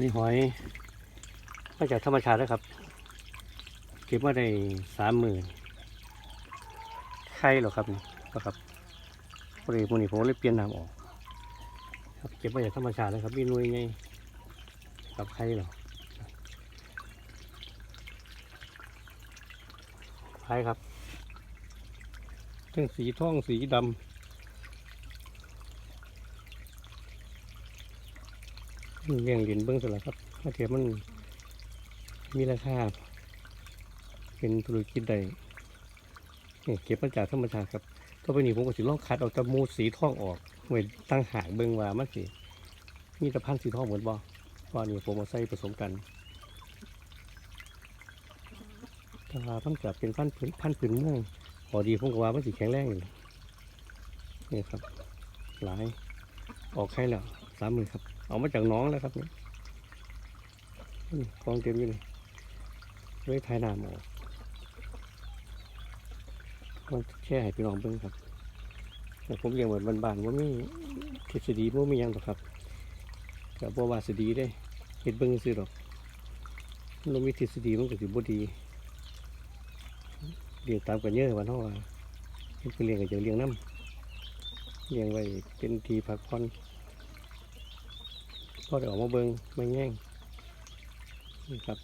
นนี้หอยมาจากธรรมชาตินะครับ เก็บมาได้สามหมื่นไข่หรอครับนี่ก็ครับพอดีพวกนี้ผมเลยเปลี่ยนน้ำออกครับเก็บมาจากธรรมชาตินะครับมีน่วยไงกับไข่หรอไข่ครับทั้งสีทองสีดำ เลี้ยงดินเบิ้องสละครับถ้าเทียบมันมีราคาเป็นธุรกิจใดนี่เก็บมาจากธรรมชาติครับต่อไปนี้ผมก็สิลองคัดเอาตะมูสีทองออกไว้ตั้งหากเบิ่งว่ามันสิมีตะพันสีทองเหมือนบ่ตอนนี้ผมเอาใส่ผสมกันถ้าว่ามันจะเป็นพันธุ์พื้นพันธุ์พื้นเมืองพอดีผมก็ว่ามันสิแข็งแรงอยู่นี่ครับ หลายออกไข่แล้ว สามหมื่นครับ เอามาจากน้องแล้วครับนี่นี่กองเต็มอยู่นี่เลยทายน้ำออกมันแค่ให้พี่น้องเบิ่งครับแต่ผมเลี้ยงเหมือนบานๆว่ามีทฤษฎีว่ามียังหรอกครับแต่บ่ว่าสิดีได้เห็ดเบิ่งซื้อหรอกมันบ่มีทฤษฎีมันก็สิบ่ดีเลี้ยงตามกันเยอะวันเฮาว่าเฮ็ดคือเลี้ยงก็จะเลี้ยงน้ำเลี้ยงไว้เป็นทีพักผ่อน พอได้ออกมาเบิ่งมาแง่งนี่ครับ